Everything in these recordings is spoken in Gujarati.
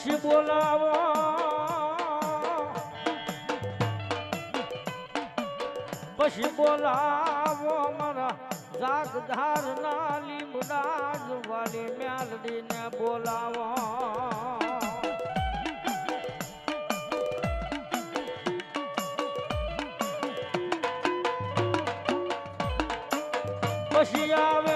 પછી બોલાવો. પછી બોલાવો મારા જાગધાર ના લીમડા વાલી મેલડી ને બોલાવો. પછી આવે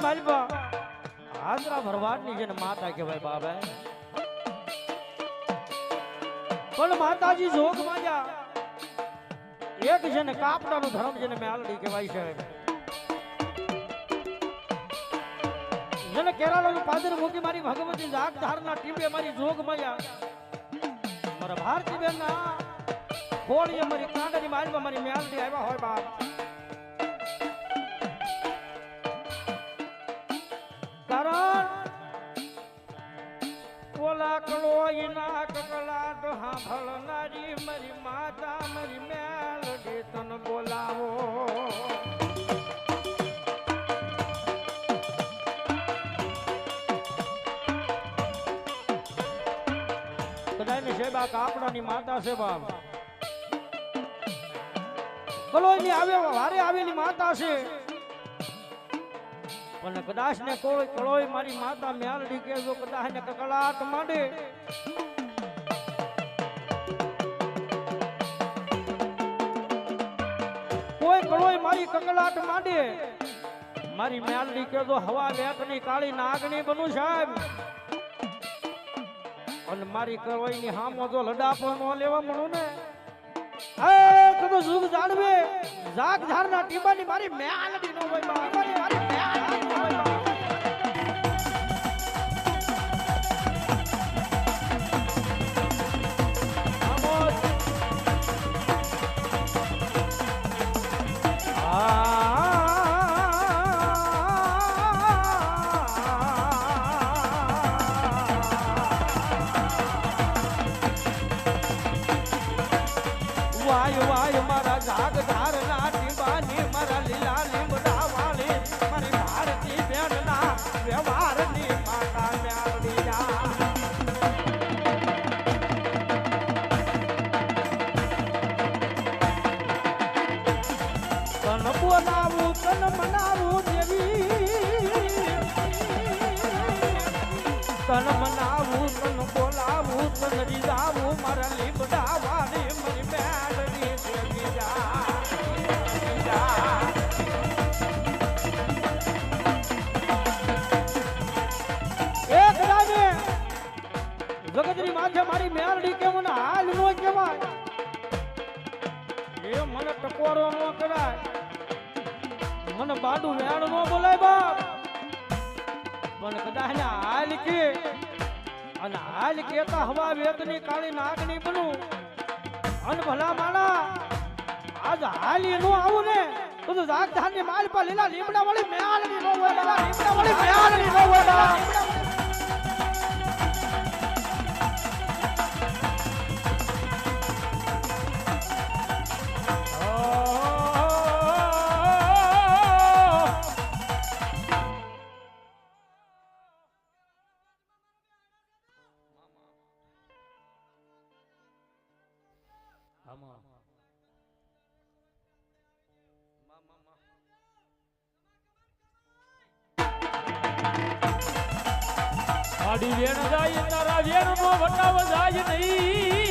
કેરાળાની માલિકા હાજરા ભરવાડની જેને માતા કહેવાય બાબા. પણ માતાજી જોગ માજા એક છે ને નું ધર્મ જેને મેલડી કહેવાય છે. જેને કેરાલાનું પાદર મૂકી મારી ભગવતી જાગ ધારના ટીમે મારી જોગ માયા મારા ભારતી બેન ના કોળીએ મારી કાંડની માલમાં મારી મેલડી આવ્યા હોય બાપ. શેબા કાપડાની માતા છે બાપ. કલોઈની આવે, વારે આવેલી માતા છે. પણ કદાચ ને કોઈ કળોય મારી માતા મ્યાલડી કે જો કદાચ ને કકળાટ માંડે. કોઈ કળોય મારી કકળાટ માંડે. મારી મ્યાલડી કે જો હવા વેતની કાળી નાગણી બનું સાહેબ. અને મારી કળોયની હામો જો લડાપો નો લેવા મણો ને. એ કદો સુખ જાણવે. જાગ ધારના ટીબાની મારી મેલડી નો હોય મારી મારી નો હોય વાય વાય મારા જાગ, ધાર, ના દીવાની મારા લીલા લીમડા વાળી મારી ભારતી બેન ના વ્યવહારની માતા મ્યાળી કન બોલાવું કન મનાવું દેવી કન મનાવું કન બોલાવું કન રીઝાવું મારા લીમડા માથે મારી મેરડી કે મને હાલ નો કહેવાય? એ મને ટકોરો નો કરાય. મને બાડું વેણ નો બોલાય બાપ. પણ કદાચ ને હાલ કે. અને હાલ કેતા હવા વેદની કાળી નાગની બનું. અને ભલા માણા, આજ હાલી નો આવું ને, તો માલ પર લીલા લીમડા વળી મેળની નો બા. લીમડા વાળી મેળની નો હોય બા. આડી વેણ જાય તારા વેણમાં વટાવ જાય નહીં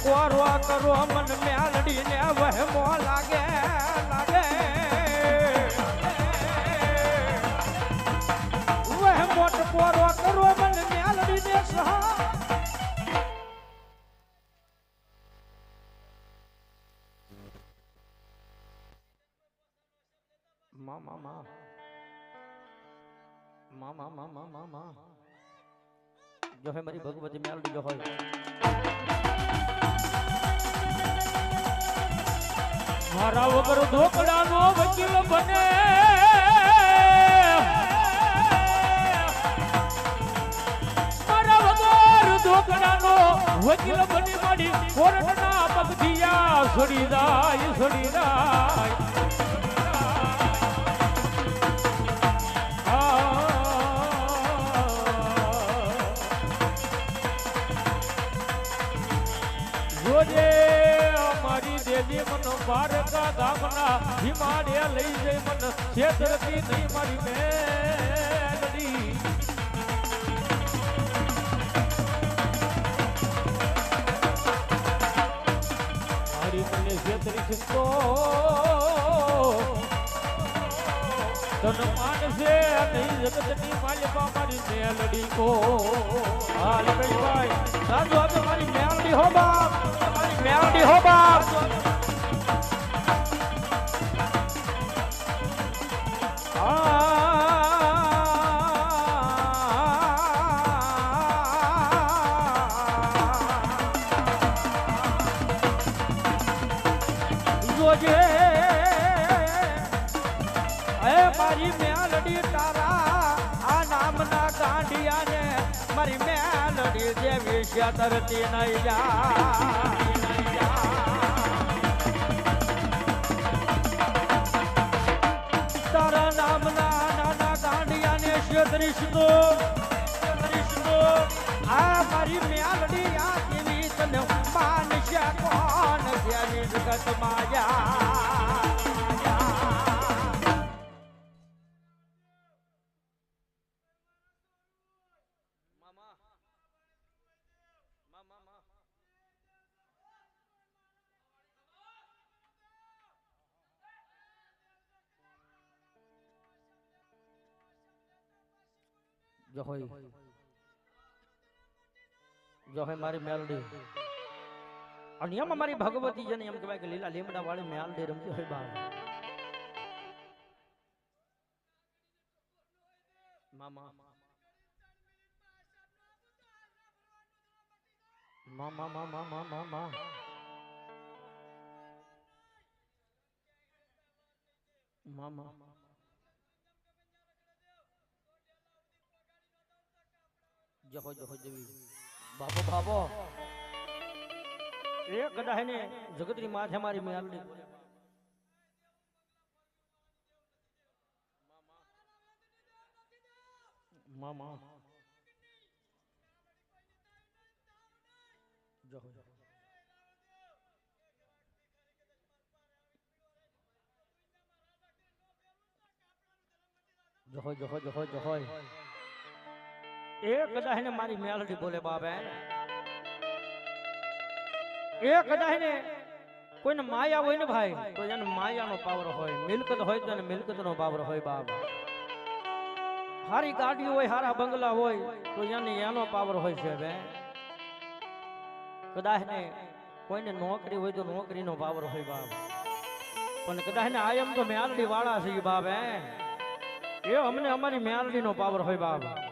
ટકોરો કરો મન મેળડી ને વહેમો લાગે લાગે. વહેમો ટકોરો કરો મન મેળડી ને સહા. મા મા મા મા મા મા મા મા જો હે મારી ભગવતી મેલડી જો હોય. મારા વગર ઢોકળાનો વકીલ બને. મારા વગર ઢોકળાનો વકીલ બની માડી કોર્ટના પગથિયા છોડી જાય છોડી જાય. દેવી મન બારકા ગામના હિમાડે લઈ જઈ મન છેતરતી નહીં મારી મેલડી મારી મને છેતરી છીનતો તન માનસે નહીં જગતની માલિકા મારી મેલડી કો. હા લગનભાઈ સાધુ આપે મારી મેલડી હો બાપ, મારી મેલડી હો બાપ. છતરતી નૈયા તારા નામના નાના ગાંડિયા ને શ્રીષ્ણુ શ્રીષ્ણુ આ મારી મ્યાલડી આ કેવી તને માનશ્યા કોણ? જ્ઞાની જગત માયા જો હોય. જો હોય મારી મેલડી. અને એમ અમારી ભગવતી જેને એમ કહેવાય કે લીલા લીમડા વાળી મેલડી રમતી હોય બા મામા. મામા મામા મામા મામા. મામા. જહો જહો જવી. બાબો બાબો એ કદાચ ને જગતની માથે મારી મેલડી મામા. જહો જહો. જહો જહો જહો જહો એ કદાચ ને મારી મેલડી બોલે, બાબે એ કદાચ ને કોઈને માયા હોય ને ભાઈ, તો એને માયાનો પાવર હોય, મિલકત હોય તો એને મિલકતનો પાવર હોય, બાબા. હારી ગાડી હોય, હારા બંગલા હોય, તો એને એનો પાવર હોય છે બે કદાચ ને કોઈને નોકરી હોય તો નોકરીનો પાવર હોય, બાબા. પણ કદાચ ને આયમ તો મેલડી વાળા છે, બાબે. એ અમને અમારી મેલડીનો પાવર હોય બાપ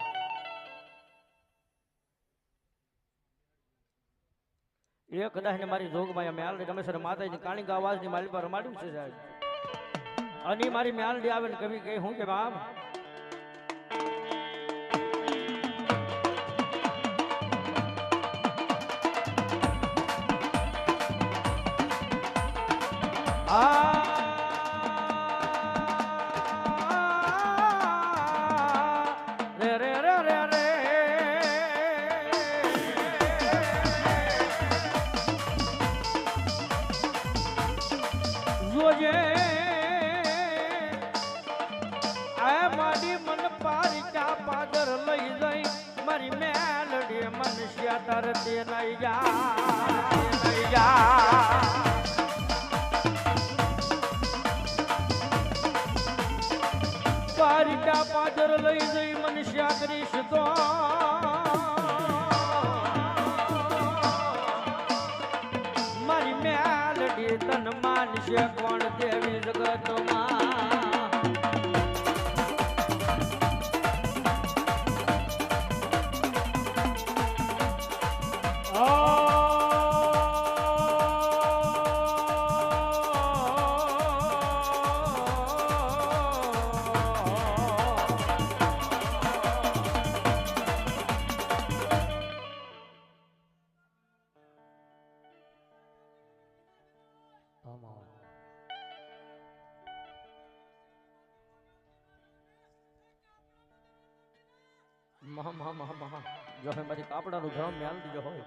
એ કદાચ ને મારી જોગમાં મેલડી રમેશ્વર માતાજી કાણી અવાજની મારી પર રમાડ્યું છે સાહેબ. અને મારી મેલડી આવે ને કવિ કહે, હું કે બાપ તરતી નહીં જા પારિકા પાદર લઈ જઈ મનુષ્ય કરીશ તો. મારી મેલડી તન માનશે કોણ દેવી જગતમાં. મહા મહા મહા મહા જો હે મારી કાપડાનું ધ્રમ મ્યાલ દીજો હોય.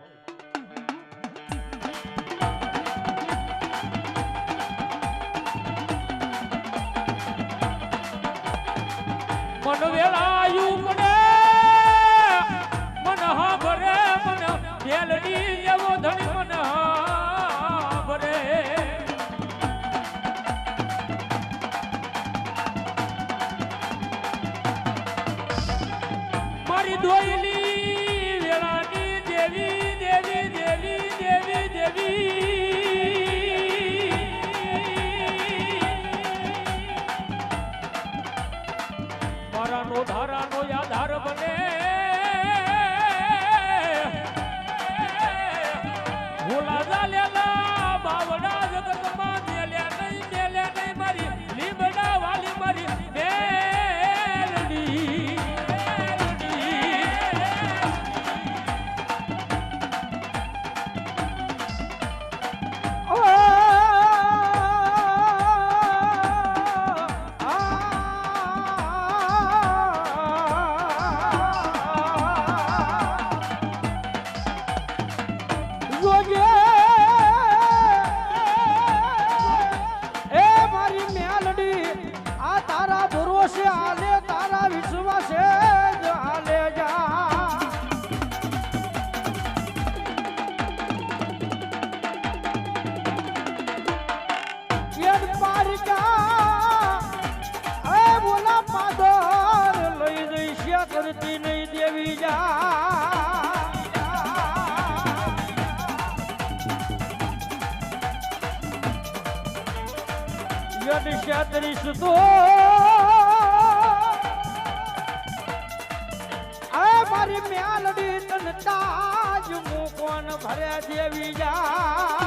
મન વેલાયું મને મન હા ભરે મન. વેલડી એવો ધણી મન. હા શાત્રીસ તો. મારી મ્યાલડી તન તાજ મુકોન ભર્યા દેવી જા.